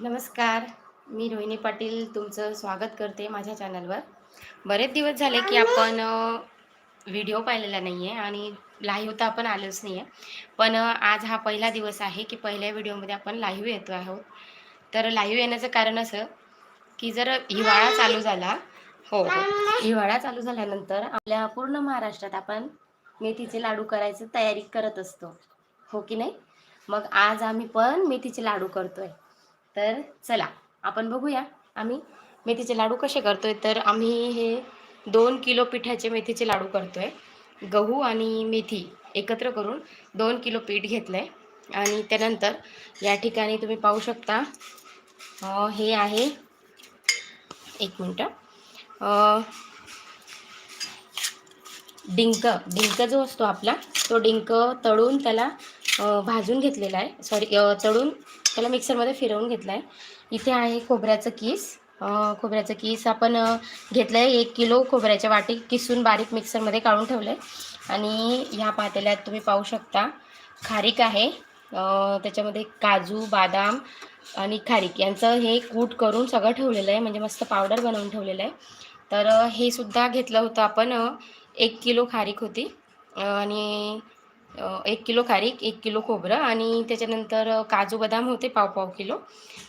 नमस्कार मी रोहिणी पाटील तुमचं स्वागत करते माझ्या चॅनलवर. बरेच दिवस झाले की आपण व्हिडिओ पाहिलेला नाही आहे आणि लाईव्ह तर आपण आलोच नाही आहे पण आज हा पहिला दिवस आहे की पहिल्या व्हिडिओमध्ये आपण लाईव्ह येतो आहोत. तर लाईव्ह येण्याचं कारण असं की जर हिवाळा चालू झाला हो हो हिवाळा चालू झाल्यानंतर आपल्या पूर्ण महाराष्ट्रात आपण मेथीचे लाडू करायचं तयारी करत असतो. हो की नाही? मग आज आम्ही पण मेथीचे लाडू करतोय. तर चला आपण बघूया. आम्ही मेथीचे लाडू कसे करतोय? तर आम्ही हे दोन किलो पिठाचे मेथीचे लाडू करतोय. गहू आणि मेथी एकत्र करून दोन किलो पीठ घेतलं आहे आणि त्यानंतर या ठिकाणी तुम्ही पाहू शकता हे आहे एक मिनटं डिंक डिंक जो असतो आपला तो डिंक तळून त्याला भाजून घेतलेला आहे. सॉरी तळून त्याला मिक्सरमध्ये फिरवून घेतला आहे इथे आहे खोबऱ्याचं किस. खोबऱ्याचं किस आपण घेतलं आहे एक किलो खोबऱ्याच्या वाटी किसून बारीक मिक्सरमध्ये काढून ठेवलं आहे आणि ह्या पातेल्यात तुम्ही पाहू शकता खारीक आहे. त्याच्यामध्ये काजू बदाम आणि खारीक यांचं हे कूट करून सगळं ठेवलेलं आहे. म्हणजे मस्त पावडर बनवून ठेवलेलं आहे. तर हे सुद्धा घेतलं होतं आपण एक किलो खारीक होती. आणि एक किलो खारीक एक किलो खोबरं आणि त्याच्यानंतर काजू बदाम होते पाव पाव किलो.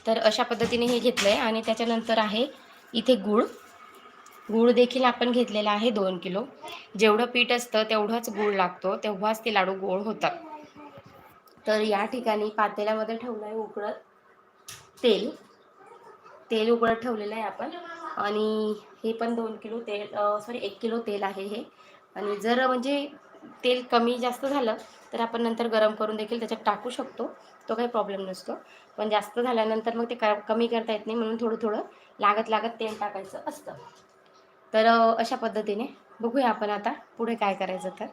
तर अशा पद्धतीने हे घेतलं आहे आणि त्याच्यानंतर आहे इथे गूळ. गूळ देखील आपण घेतलेला आहे दोन किलो. जेवढं पीठ असतं तेवढंच गूळ लागतो तेव्हाच ते लाडू गोड होतात. तर या ठिकाणी पातेल्यामध्ये ठेवलं आहे उकळत तेल. तेल उकळत ठेवलेलं आहे आपण. आणि हे पण दोन किलो तेल सॉरी एक किलो तेल आहे हे. आणि जर म्हणजे तेल कमी जास्त झालं तर आपण नंतर गरम करून देखील त्याच्यात टाकू शकतो. तो काही प्रॉब्लेम नसतो. पण जास्त झाल्यानंतर मग ते क कमी करता येत नाही म्हणून थोडं थोडं लागत लागत तेल टाकायचं असतं. तर अशा पद्धतीने बघूया आपण आता पुढे काय करायचं तर.